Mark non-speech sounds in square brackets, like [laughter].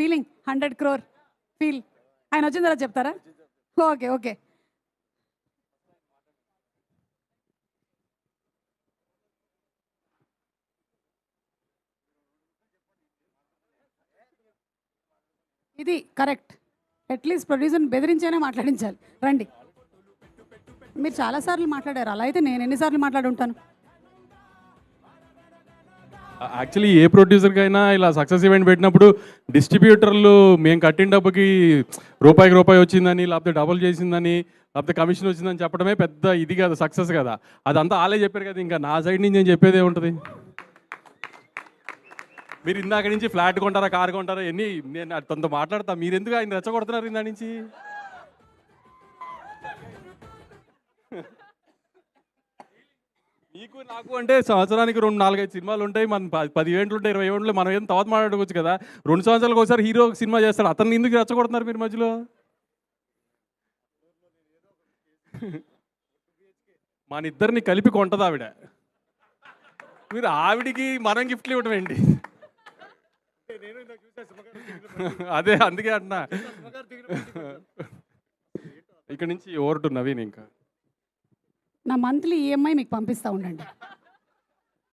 Feeling hundred crore feel. ఆయన వచ్చిన తర్వాత చెప్తారా? Okay okay. ఇది కరెక్ట్. అట్లీస్ట్ ప్రొడ్యూసర్ని బెదిరించేనే మాట్లాడించాలి. రండి. మీరు చాలాసార్లు మాట్లాడారు. అలా అయితే నేను ఎన్నిసార్లు మాట్లాడుంటాను? యాక్చువల్లీ ఏ ప్రొడ్యూసర్కైనా ఇలా సక్సెస్ ఈవెంట్ పెట్టినప్పుడు డిస్ట్రిబ్యూటర్లు మేము కట్టిన డబ్బుకి రూపాయికి రూపాయి వచ్చిందని లేకపోతే డబుల్ చేసిందని లేకపోతే కమిషన్ వచ్చిందని చెప్పడమే పెద్ద ఇది కదా సక్సెస్ కదా. అదంతా ఆలే చెప్పారు కదా ఇంకా నా సైడ్ నుంచి నేను చెప్పేది ఏముంటుంది? మీరు ఇందాక నుంచి ఫ్లాట్ కొంటారా కార్ కొంటారా ఎన్ని? నేను అతనితో మాట్లాడతా. మీరు ఎందుకు ఆయన రెచ్చగొడుతున్నారు ఇందా నుంచి? నీకు నాకు అంటే సంవత్సరానికి రెండు నాలుగైదు సినిమాలు ఉంటాయి. మన పది ఈవెంట్లు ఉంటాయి ఇరవై ఈవెంట్లు మనం ఏం తర్వాత మాట్లాడుకోవచ్చు కదా. రెండు సంవత్సరాలకు ఒకసారి హీరో సినిమా చేస్తాడు. అతన్ని ఎందుకు రెచ్చగొడుతున్నారు మీరు మధ్యలో? [laughs] మన ఇద్దరిని కలిపి కొంటది ఆవిడ. మీరు ఆవిడికి మనం గిఫ్ట్లు ఇవ్వడం ఏంటి? [laughs] అదే అందుకే అంటున్నా [laughs] ఇక్కడ నుంచి ఓవర్ టు నవీన్ ఇంకా. నా మంత్లీ ఈఎంఐ మీకు పంపిస్తూ ఉండండి.